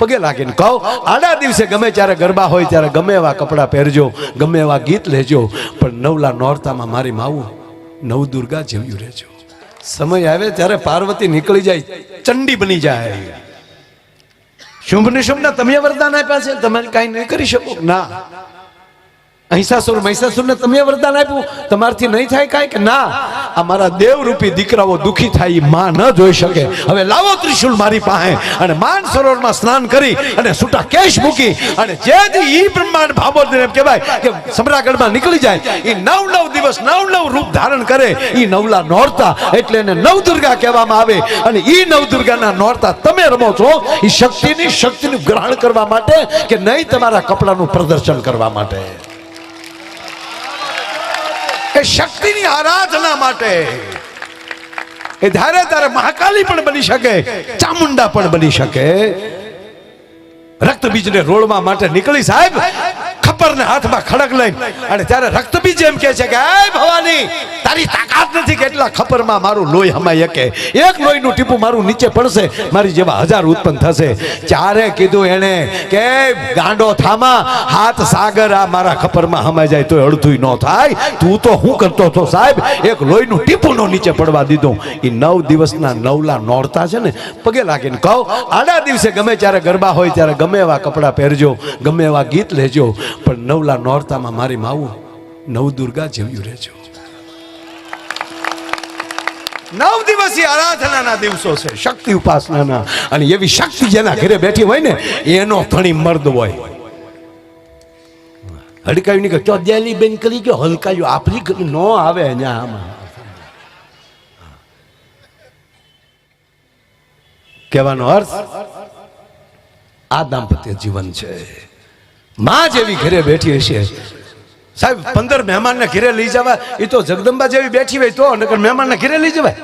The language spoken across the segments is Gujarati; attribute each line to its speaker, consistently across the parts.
Speaker 1: પગે લાગીને કહો, આડા દિવસે ગમે ત્યારે ગરબા હોય ત્યારે ગમે એવા કપડાં પહેરજો, ગમે એવા ગીત લેજો, પણ નવલા નોરતામાં મારી માવું નવ દુર્ગા જેવ્યું રહેજો. સમય આવે ત્યારે પાર્વતી નીકળી જાય, ચંડી બની જાય. શુંભ નિશુંભના તમે વરદાન આપ્યા છે તમે કાંઈ નહીં કરી શકો? ના. અહિંસાસુર, મહિષાસુરને તમે વરદાન આપ્યું. તમારથી નહીં થાય કાંઈ કે ના. આ મારા દેવરૂપી દીકરાઓ દુઃખી થાય એ માં ન જોઈ શકે. હવે લાવો ત્રિશુલ મારી પાસે અને માન સરોવરમાં સ્નાન કરી અને છૂટા કેશ મૂકી અને જે દી ઈ બ્રહ્માંડ ભાબોદને કહેવાય કે સમ્રાગઢમાં નીકળી જાય એ નવ નવ દિવસ, નવ નવ રૂપ ધારણ કરે. એ નવલા નોરતા એટલે એને નવ દુર્ગા કહેવામાં આવે. અને એ નવ દુર્ગાના નોરતા તમે રમો છો એ શક્તિની શક્તિનું ગ્રહણ કરવા માટે કે નહીં તમારા કપડાનું પ્રદર્શન કરવા માટે. એ શક્તિની આરાધના માટે. એ ધારે તારે મહાકાલી પણ બની શકે, ચામુંડા પણ બની શકે. રક્તબીજને રોળવા માટે નીકળી સાહેબ. ખપરને હાથમાં ખડક લઈને. અને ત્યારે રક્તબીજ એમ કહે છે કે, એ ભવાની, તારી તાકાત નથી કેટલા ખપરમાં મારું લોહી હમાઈ શકે. એક લોહીનું ટીપું મારું નીચે પડશે, મારી જેવા હજાર ઉત્પન્ન થશે. ચારે કીધું એણે કે, ગાંડો થામા, હાથ સાગર આ મારા ખપરમાં હમાઈ જાય તો અડધું ન થાય. તું તો હું કરતો હતો, સાહેબ? એક લોહીનું ટીપું નો નીચે પડવા દીધું. એ નવ દિવસના નવલા નોરતા છે ને, પગે લાગીને કહો, આડા દિવસે ગમે ત્યારે ગરબા હોય, ત્યારે ગમે એવા કપડાં પહેરજો, ગમે એવા ગીત લેજો. પણ નવલા નોરતામાં મારી માવું નવ દુર્ગા જેવ્યું રહેજો. નવ દિવસીય આરાધનાના દિવસો છે. શક્તિ ઉપાસનાના. અને એવી શક્તિ જેના ઘરે બેઠી હોય ને એનો ધણી મર્દ હોય. હડકાયું નહીં કે તો દેલી બેન કરી ગયો? હલકાયું. આપણી ન આવે અહીંયા આમાં. કહેવાનો અર્થ આ દાંપત્ય જીવન છે. માં જેવી ઘરે બેઠી હશે. સાહેબ, પંદર મહેમાનને ઘરે લઈ જવા, એ તો જગદંબા જેવી બેઠી હોય તો, નકર મહેમાનને ઘરે લઈ જવાય.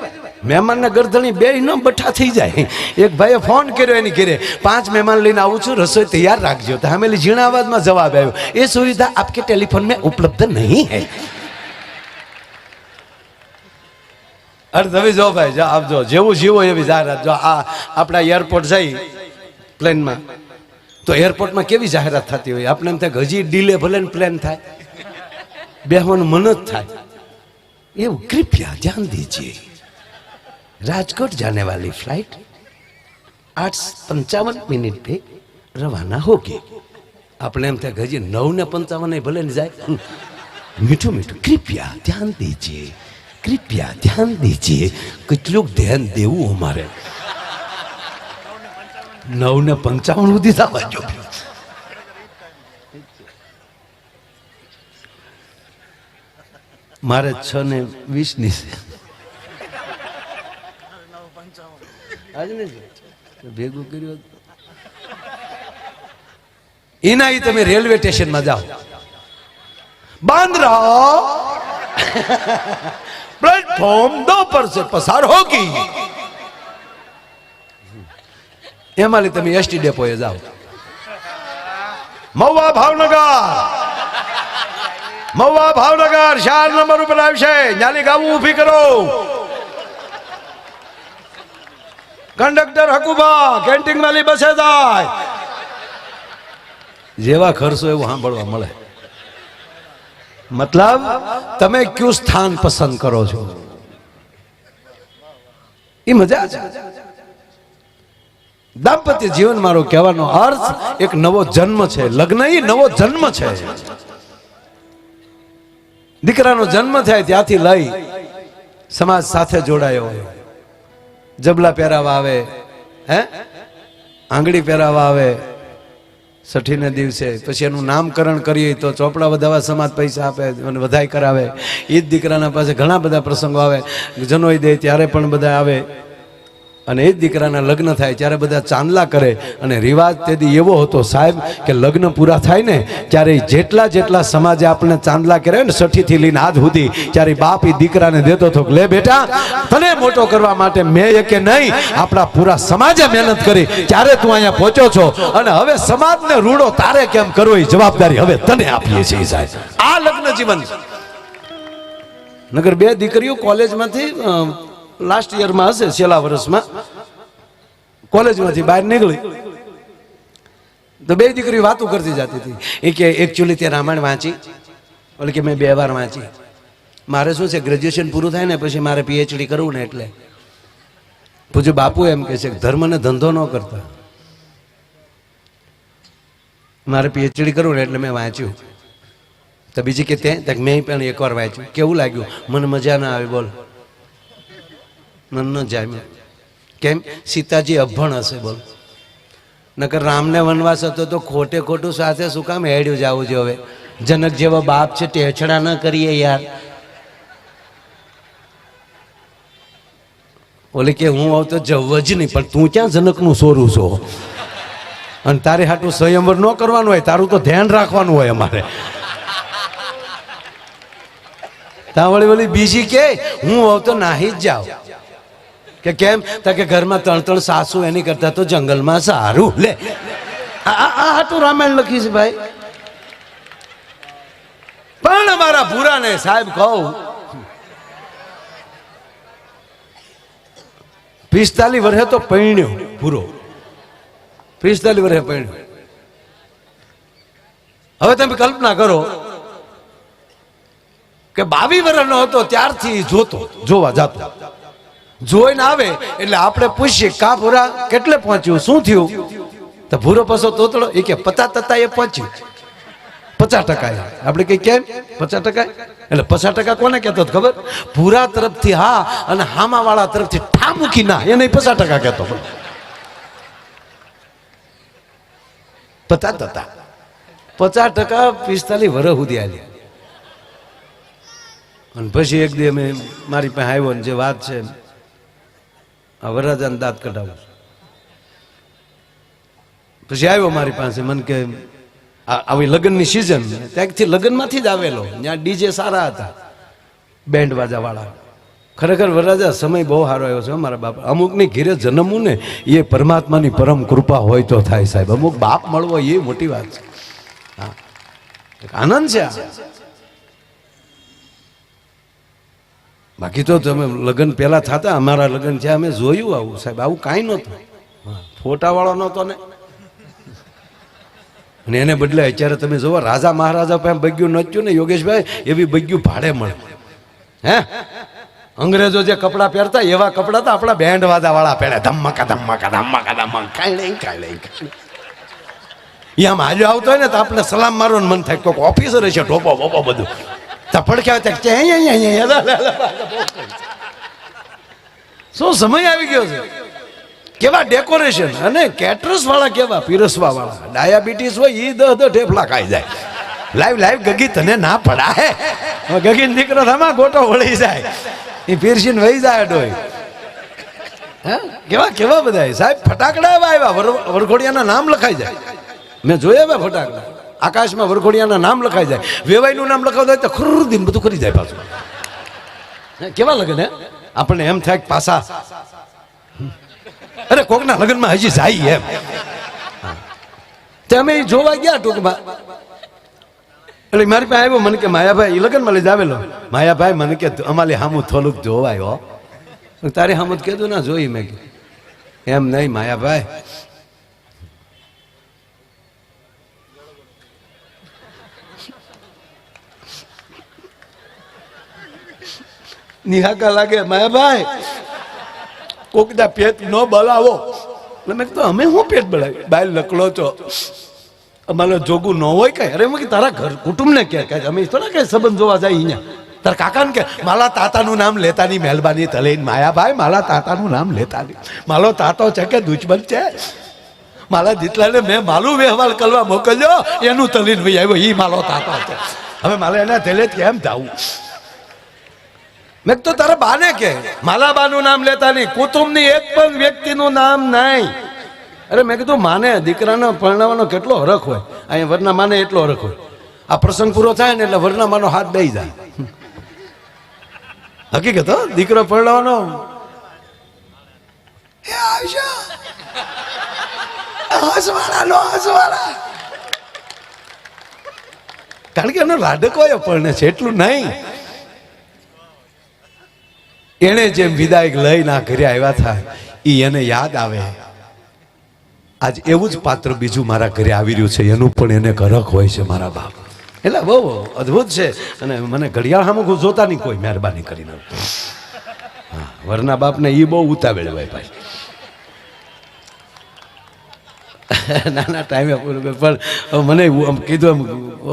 Speaker 1: મહેમાનના ગરદણી બે ન બઠા થઈ જાય. એક ભાઈએ ફોન કર્યો એની ઘરે, પાંચ મહેમાન લઈને આવું છું, રસોઈ તૈયાર રાખજો. તો હમેલી ઝીણા અવાજમાં જવાબ આવ્યો, એ સુવિધા આપકે ટેલિફોન મેં ઉપલબ્ધ નહીં હૈ. અરે તમે જો ભાઈ, જો આપજો જેવું જીવો એવી જાહેરાત, જો આ આપણા એરપોર્ટ જઈ પ્લેનમાં તો એરપોર્ટમાં કેવી જાહેરાત થતી હોય? આપણે એમ થાય હજી ડીલે ભલે પ્લેન થાય. બેહવાનું મન જ થાય. એવું કૃપયા ધ્યાન દીજીએ રાજકોટ જાને વાલી ફ્લાઇટ આઠ પંચાવન મિનિટ પે રવાના હોગી આપણે એમ થાય હજી નવ ને પંચાવન ભલે ને જાય. મીઠું મીઠું. કૃપયા ધ્યાન દીજીએ કૃપયા ધ્યાન દીજીએ કેટલું ધ્યાન દેવું અમારે. નવ ને પંચાવન સુધી થવા જો મારે છ ને વીસ ની છે આજ ને ભેગું કર્યું હોત. એના ઈ તમે રેલવે સ્ટેશનમાં જાઓ બાંદ્રા प्लेटफॉर्म दो पर से पसार होगी એમાં તમે એસટી ડેપોએ જાઓ. મહુવા ભાવનગર. મહુવા ભાવનગર, ચાર નંબર ઉપર આવશે. નાની ગાવું ઊભી કરો. કંડક્ટર હકુબા કેન્ટીન વાલી બસે જાય. જેવા ખર્ચો એવું સાંભળવા મળે. મતલબ, તમે કયું સ્થાન પસંદ કરો છો? એ મજા છે. દાંપત્ય જીવન મારો કહેવાનો અર્થ એક નવો જન્મ છે. લગ્ન એ નવો જન્મ છે. દીકરાનો જન્મ થાય ત્યાંથી લઈ સમાજ સાથે જોડાયો. જબલા પહેરાવા આવે, હે? આંગળી પહેરાવા આવે. સઠીને દિવસે પછી એનું નામકરણ કરીએ તો ચોપડા વધારવા સમાજ પૈસા આપે અને વધાઈ કરાવે. એ જ દીકરાના પાસે ઘણા બધા પ્રસંગો આવે. જનોઈ દે ત્યારે પણ બધા આવે. અને એ દીકરાના લગ્ન થાય ત્યારે બધા ચાંદલા કરે અને રિવાજ તેથી એવો હતો સાહેબ કે લગ્ન પૂરા થાય ને ત્યારે જેટલા જેટલા સમાજે આપણે ચાંદલા કરે ને સઠીથી લઈને આજ સુધી, ત્યારે બાપ એ દીકરાને દેતો હતો લે બેટા તને મોટો કરવા માટે મેં કે નહીં, આપણા પૂરા સમાજે મહેનત કરી ત્યારે તું અહીંયા પહોંચ્યો છો અને હવે સમાજને રૂડો તારે કેમ કરવો એ જવાબદારી હવે તને આપીએ છીએ સાહેબ. આ લગ્ન જીવન. નગર બે દીકરીઓ કોલેજમાંથી લાસ્ટ યરમાં હશે, છેલ્લા વર્ષમાં. કોલેજમાંથી બહાર નીકળી. તો બે દીકરી વાતો કરતી જતી હતી. એ કે એકચ્યુઅલી તે રામાયણ વાંચી. એટલે કે, મેં બે વાર વાંચી. મારે શું છે ગ્રેજ્યુએશન પૂરું થાય ને પછી મારે પીએચડી કરવું ને એટલે. પૂછ્યું બાપુ એમ કે છે ધર્મને ધંધો ન કરતા. મારે પીએચડી કરવું ને એટલે મેં વાંચ્યું. તો બીજી કે, તે? મેં પણ એકવાર વાંચ્યું. કેવું લાગ્યું? મને મજા ના આવી, બોલ. ન જામ્યો. કેમ? સીતાજી અભણ હશે બોલ. નકર રામને વનવાસ હતો તો ખોટે ખોટું સાથે શું કામ હેડ્યું જવું છે હવે. જનક જેવો બાપ છે, ટેછડા ન કરીએ યાર. ઓલી કે હું આવતો જવ જ નહીં, પણ તું ક્યાં જનકનું સોરું છો? અને તારે હાટું સંયમવર ન કરવાનું હોય, તારું તો ધ્યાન રાખવાનું હોય અમારે. ત્યાં વળી વળી બીજી કે, હું આવતો નાહી જ જાઉં. કે કેમ? તો કે ઘરમાં ત્રણ ત્રણ સાસુ એની કરતા તો જંગલમાં સારું. લે. આ આ રામાયણ લખી છે ભાઈ. પણ અમારા ભૂરાને સાહેબ કહું, પિસ્તાલીસ વર્ષે તો પૈણ્યો પૂરો પિસ્તાલીસ વર્ષે પૈણ્યો. હવે તમે કલ્પના કરો કે બાવીસ વર્ષનો હતો, ત્યારથી જોતો, જોવા જાતો. જોઈને આવે, એટલે આપણે પૂછીએ, કા ભૂરા, કેટલે પહોંચ્યું? શું થયું? તો ભૂરો પસો તોતડો એ કે, પચાસ ટકા એ પહોંચ્યું. પચાસ ટકા આપણે કઈ કેમ? પચાસ ટકા એટલે પચાસ ટકા કોને કહેતો હતો ખબર? ભૂરા તરફથી હા અને હામા વાળા તરફથી ઠા મૂકી ના, એને પચાસ ટકા કહેતો પચાસ ટકા. પચાસ ટકા પિસ્તાલીસ વર્ષ સુધી આલી અને પછી એક દી અમે મારી પાસે આવ્યો ને જે વાત છે આ વરરાજાને દાંત કઢાવું પછી આવ્યો મારી પાસે, મને કે આવી લગ્નની સિઝન ત્યાંથી લગ્નમાંથી જ આવેલો. ત્યાં ડીજે સારા હતા બેન્ડ વાળા ખરેખર વરરાજા, સમય બહુ સારો આવ્યો છે મારા બાપ. અમુકની ઘીરે જન્મવું ને એ પરમાત્માની પરમ કૃપા હોય તો થાય સાહેબ. અમુક બાપ મળવો એ મોટી વાત છે. હા. આનંદ છે આ બાકી તો તમે લગ્ન પહેલા થતા, અમારા લગ્ન છે અમે જોયું આવું, સાહેબ, આવું કાંઈ નહોતું. ફોટાવાળો નહોતો ને. અને એને બદલે અત્યારે તમે જોવો, રાજા મહારાજા પાસે બગ્યું નચ્યું ને, યોગેશભાઈ, એવી બગ્યું ભાડે મળે. હે? અંગ્રેજો જે કપડાં પહેરતા, એવા કપડાં તો આપણા બેન્ડ વાળા પહેરે. ધમકા ધમકા ધમકા ધમ્મકા, કાંઈ નહીં કાંઈ નહીં, કાંઈ. આમ આવતો હોય ને, તો આપણે સલામ મારવાનું મન થાય. કોઈક ઓફિસર છે ટોપો બોપો બધું. તો પડખ્યા હોય તો કે અહીંયા અહીંયા અહીંયા શું સમય આવી ગયો છે? કેવા ડેકોરેશન અને કેટરસ વાળા કેવા? પીરસવા વાળા? ડાયાબિટીસ હોય એ દહ દહ ઢેફલા ખાઈ જાય. લાઈવ લાઈવ ગગી, તને ના પડાય. ગગી દીકરો થમા ગોટો વળી જાય. એ પીરસીને વહી જાય ડોય હે? કેવા કેવા બધા સાહેબ, ફટાકડા એવા આવ્યા. વરઘોડિયાના નામ લખાઈ જાય. મેં જોયા ફટાકડા. આકાશમાં વરઘોડિયાના નામ લખાઈ જાય. વેવાઈનું નામ લખાવતા હોય તો ખુરદીન બધું કરી જાય પાછું. કેવા લગન, હે? આપણને એમ થાય પાછા અરે કોકના લગ્નમાં હજી જાય એમ. તે અમે જોવા ગયા ટૂંકમાં? એટલે મારી પાસે આવ્યો, મને કે માયાભાઈ એ લગ્નમાં લઈ જાવેલો. માયાભાઈ મને કે અમારી હામું થોડુંક જોવાય હો. તારે હામું કીધું, ના, જોઈ મેં. એમ નહીં, માયાભાઈ. નિહાકા લાગે માયાભાઈ કોકના પેટ ન બલાવો. એટલે મેં કીધું, અમે શું પેટ બળાવી બાય લકડો છો. અમારે જોગું ન હોય કઈ. અરે મેં તારા ઘર કુટુંબને કે કે અમે થોડા કઈ સંબંધ જોવા જાય અહીંયા. તારા કાકાને કે માલા તાતાનું નામ લેતાની મહેરબાની તલેન માયાભાઈ માલા તાતાનું નામ લેતાની. માલો તાતો છે કે દુશ્મન છે? માલા દીતલાને મેં માલું વ્યવહાર કરવા મોકલ્યો. એનું તલીન ભાઈ આવ્યો. એ માલો તાતો છે. હવે મારે એના તેલે કેમ જાવું મેં તો તારા બાને કે. માલા નામ લેતા નહીં. કુટુંબની એક પણ વ્યક્તિનું નામ નહીં. અરે મેં કીધું, માને, દીકરાને પરણાવવાનો કેટલો હરખ હોય. અહીંયા વરના માને એટલો હરખ હોય. આ પ્રસંગ પૂરો થાય ને એટલે વરના માનો હાથ દઈ જાય. હકીકત, હો? દીકરો પરણાવવાનો. કારણ કે એનો લાડકો એ પરણે છે, એટલું નહીં. એણે જેમ વિદાયક લઈને આ ઘરે આવ્યા હતા એ એને યાદ આવે. આજ એવું જ પાત્ર બીજું મારા ઘરે આવી રહ્યું છે, એનું પણ એને ઘરક હોય છે મારા બાપ. એટલે બહુ અદ્ભુત છે. અને મને ઘડિયાળ સામે જોતા નહીં, કોઈ મહેરબાની કરીને હા, વરના બાપને એ બહુ ઉતાવેળ હોય ભાઈ. નાના ટાઈમે પણ મને કીધું એમ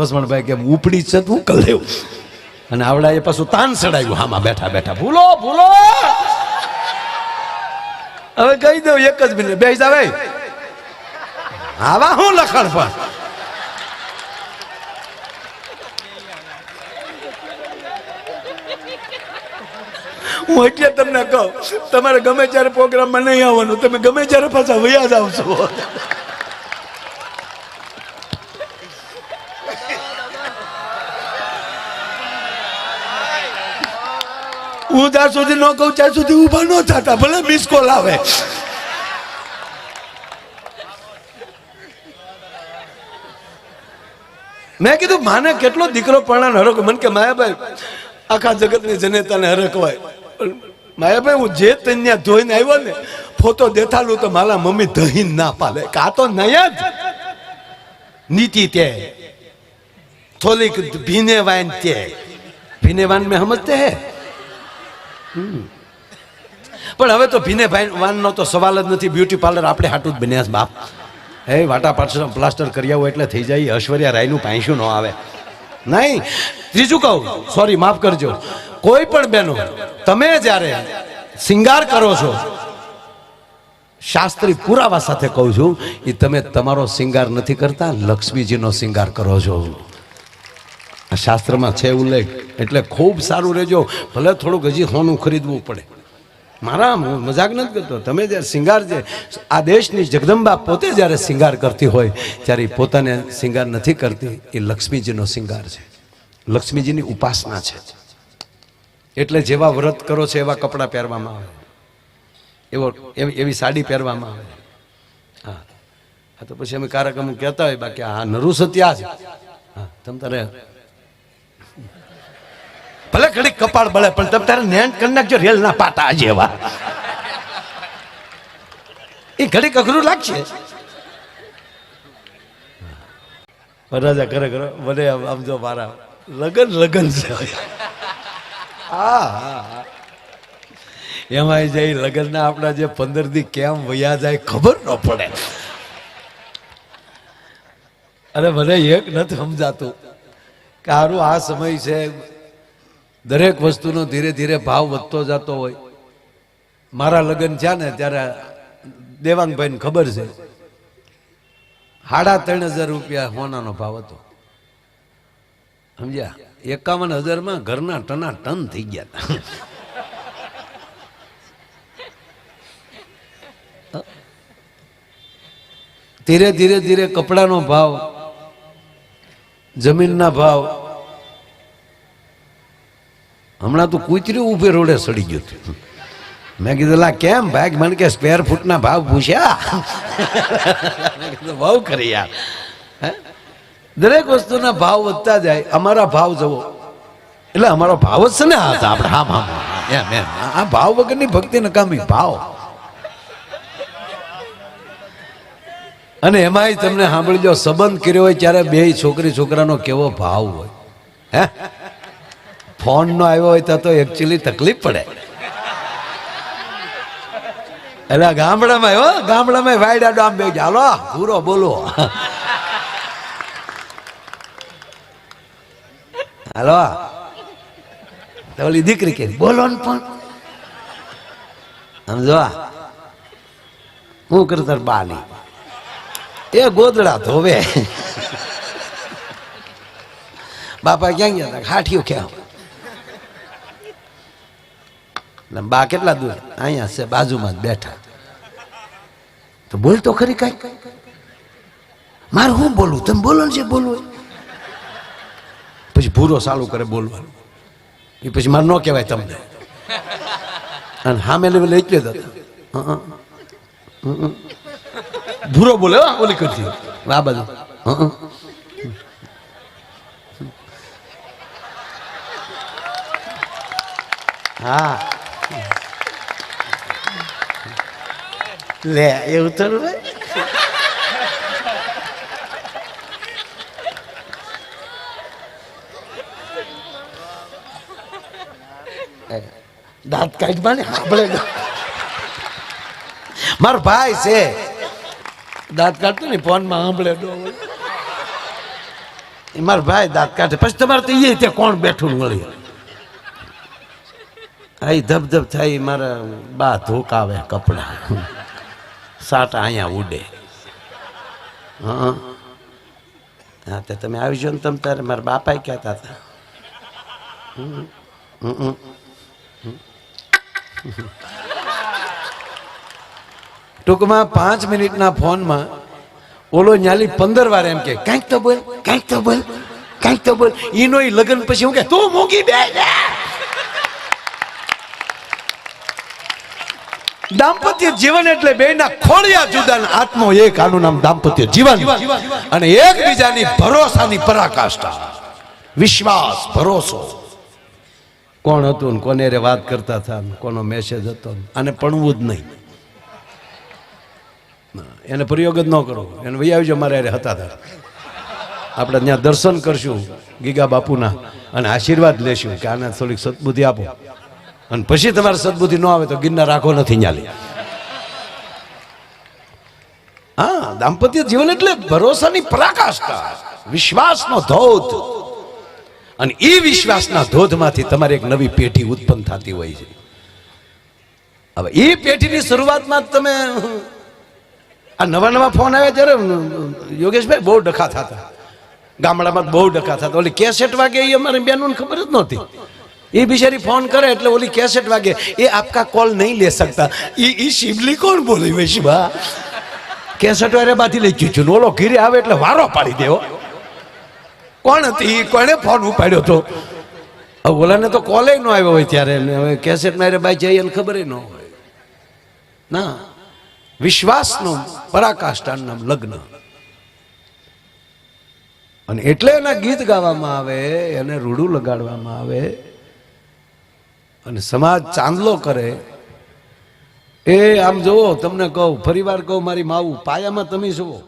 Speaker 1: ઓસમણભાઈ કે ઉપડી છે તું કર લેવું અને આવડા એ પાછું તાન ચડાવ્યું હામાં બેઠા બેઠા. ભૂલો ભૂલો! હવે કહી દઉં, એક જ મિનિટ. બેસી જાવે આવા હું લખણ પણ હું એટલે તમને કહું, તમારે ગમે ત્યારે પ્રોગ્રામમાં નહીં આવવાનું, તમે ગમે ત્યારે પાછા વયા જ આવશો હું ત્યાં સુધી ન કહું, ત્યાં સુધી ઊભા ન થતા, ભલે મિસ કોલ આવે. મેં કીધું, માને કેટલો દીકરો પરણાને હરક મન કે, માયાભાઈ, આખા જગતની જનેતાને હરકવાય માયાભાઈ, હું જે તન્યા ધોઈને આવ્યો ને, ફોટો દેખાડું તો મારા મમ્મી દહીં ના પાલે કા તો નયા જ નીતિ તે. થોડીક ભીને વાન તે. ભીને વાન મેં સમજતે હે. પણ હવે તો ભીને ભાઈ વાનનો તો સવાલ જ નથી. બ્યુટી પાર્લર આપણે હાટું જ બન્યા છે, બાપ. હે વાટા પાછળ પ્લાસ્ટર કરી આવું એટલે થઈ જાય. ઐશ્વર્યા રાયનું પાંચું ન આવે. નહીં. ત્રીજું કહું. સોરી માફ કરજો. કોઈ પણ બેનો તમે જ્યારે શિંગાર કરો છો, શાસ્ત્રી પુરાવા સાથે કહું છું એ તમે તમારો શિંગાર નથી કરતા, લક્ષ્મીજીનો શિંગાર કરો છો. શાસ્ત્રમાં છે ઉલ્લેખ. એટલે ખૂબ સારું રહેજો. ભલે થોડુંક હજી સોનું ખરીદવું પડે. મારા મજાક નથી કરતો. તમે જ્યારે શિંગાર જે આ દેશની જગદંબા પોતે જ્યારે શિંગાર કરતી હોય, ત્યારે એ પોતાને શિંગાર નથી કરતી. એ લક્ષ્મીજીનો શિંગાર છે. લક્ષ્મીજીની ઉપાસના છે. એટલે જેવા વ્રત કરો છો, એવા કપડાં પહેરવામાં આવે. એવો એવી એવી સાડી પહેરવામાં આવે. હા. હા, તો પછી અમે કાર્યક્રમ કહેતા હોય, બાકી આ નરુ સત્યા છે હા, તમ તારે ભલે ઘડી કપાળ બળે પણ તમે તારે નેણ કરી નાખજો રેલ ના પાટા જેવા એ ઘડી અઘરું લાગશે. રાજા ઘરે કરે મને આમ જો મારા લગન લગન છે. હા એમાં જઈ લગનના આપણા જે પંદર દી કેમ વયા જાય ખબર ન પડે. અને મને એક નથી સમજાતું. કે સારું આ સમય છે દરેક વસ્તુનો ધીરે ધીરે ભાવ વધતો જતો હોય. મારા લગ્ન થયા ને ત્યારે દેવાંગભાઈને ખબર છે. સાડા ત્રણ હજાર રૂપિયા હોનાનો ભાવ હતો. સમજ્યા? એકાવન હજારમાં ઘરના ટના ટન થઈ ગયા હતા. ધીરે ધીરે ધીરે કપડાનો ભાવ, જમીનના ભાવ હમણાં તો કૂતરી ઉભે રોડે સડી ગયું હતું. મેં કીધું, લા, કેમ ભાઈ? મને કે, સ્ક્વેર ફૂટના ભાવ પૂછ્યા. બહુ કરી યાર. દરેક વસ્તુના ભાવ વધતા જાય. અમારા ભાવ જવો એટલે અમારો ભાવ જ છે ને આ આપણે હા હા આ ભાવ વગરની ભક્તિ નકામી. ભાવ. અને એમાંય તમને સાંભળજો, સંબંધ કર્યો હોય ત્યારે બે છોકરી, છોકરાનો કેવો ભાવ હોય. હે? ફોન નો આવ્યો હોય તો એકચ્યુઅલી તકલીફ પડે. એટલે ગામડામાં હો, ગામડામાં આડો આમ બે ચાલો પૂરો બોલો. હાલો. ઓલી દીકરી કે, બોલો ને પણ. સમજો હું કરતર બાની એ ગોદડા ધોવે. બાપા ક્યાં ગયા હતા? હાઠીઓ ક્યાં બા કેટલા દૂર? અહીંયા છે બાજુમાં જ બેઠા. તો બોલ તો ખરી કઈ. મારે હું બોલું તમે બોલો ને છે બોલવું પછી ભૂરો ચાલુ કરે બોલવાનું. એ પછી મારે ન કહેવાય તમને. અને સામે લેવલે એટલે જ હં. ભૂરો બોલે ઓલી કરતી. આ બાજુ. હં, લે, એવું થોડું ભાઈ દાંત કાઢવા ને. આપણે મારો ભાઈ છે. દાંત કાઢતો ને, ફોનમાં સાંભળે ડો એ મારો ભાઈ દાંત કાઢે. પછી તમારે તો એ ત્યાં કોણ બેઠું મળી હા એ ધબધબ થાય મારા બા ધોકાવે કપડાં. સાટા અહીંયા ઉડે. હા. હા, તે તમે આવી જાઓ ને તમ તારે મારા બાપા કહેતા હતા. ટૂંકમાં પાંચ મિનિટના ફોનમાં ઓલો ન્યાલી પંદર વાર એમ કે, કાંઈક તો બોલ, કાંઈક તો બોલ, કાંઈક તો બોલ. ઈનો લગ્ન પછી હું કે, તું મૂકી દે દાંપત્ય જીવન એટલે બે ના ખોળિયા જુદા આત્મો એક, આનું નામ દાંપત્ય જીવન. અને એકબીજાની ભરોસાની પરાકાષ્ઠા. વિશ્વાસ, ભરોસો. કોણ હતું ને કોને રે વાત કરતા હતા કોનો મેસેજ હતો અને પણવું જ નહીં. એને પ્રયોગ જ ન કરો. એને વહી આવજો મારે અરે હતા હતા આપણે ત્યાં દર્શન કરશું ગીગા બાપુના અને આશીર્વાદ લેશું કે આને થોડીક સદબુદ્ધિ આપો. અને પછી તમારે સદબુદ્ધિ ન આવે તો ગિરનાર રાખો નથી ન્યાલી. હા, દાંપત્ય જીવન એટલે ભરોસાની પરાકાષ્ઠા, વિશ્વાસનો ધોધ. અને એ વિશ્વાસના ધોધમાંથી તમારે એક નવી પેઢી ઉત્પન્ન થતી હોય છે. હવે એ પેઢીની શરૂઆતમાં તમે, આ નવા નવા ફોન આવ્યા ત્યારે યોગેશભાઈ બહુ ડખા થતા. ગામડામાં બહુ ડખા થતા. ઓલી કેસેટ વાગે એ અમારી બેનોને ખબર જ નહોતી. એ બિચારી ફોન કરે એટલે ઓલી કેસેટ વાગે. એ આપકા કોલ નહીં લે શકતા એ એ શિવલી કોણ બોલી વૈશભા કેસેટ વારે બાથી લઈ ગયું છું. ઓલો ઘીરે આવે એટલે વારો પાડી દેવો કોણ હતી? કોણે ફોન ઉપાડ્યો હતો ઓલાને તો કોલે ન આવ્યો હોય ત્યારે. હવે કેસેટ મારે બાઈ જઈ એને ખબર ન હોય. ના. વિશ્વાસનો પરાકાષ્ઠાનું નામ લગ્ન. અને એટલે એના ગીત ગાવામાં આવે, એને રૂડું લગાડવામાં આવે. અને સમાજ ચાંદલો કરે. એ આમ જુઓ, તમને કહું, ફરીવાર કહું, મારી માવું, પાયામાં તમે જુઓ.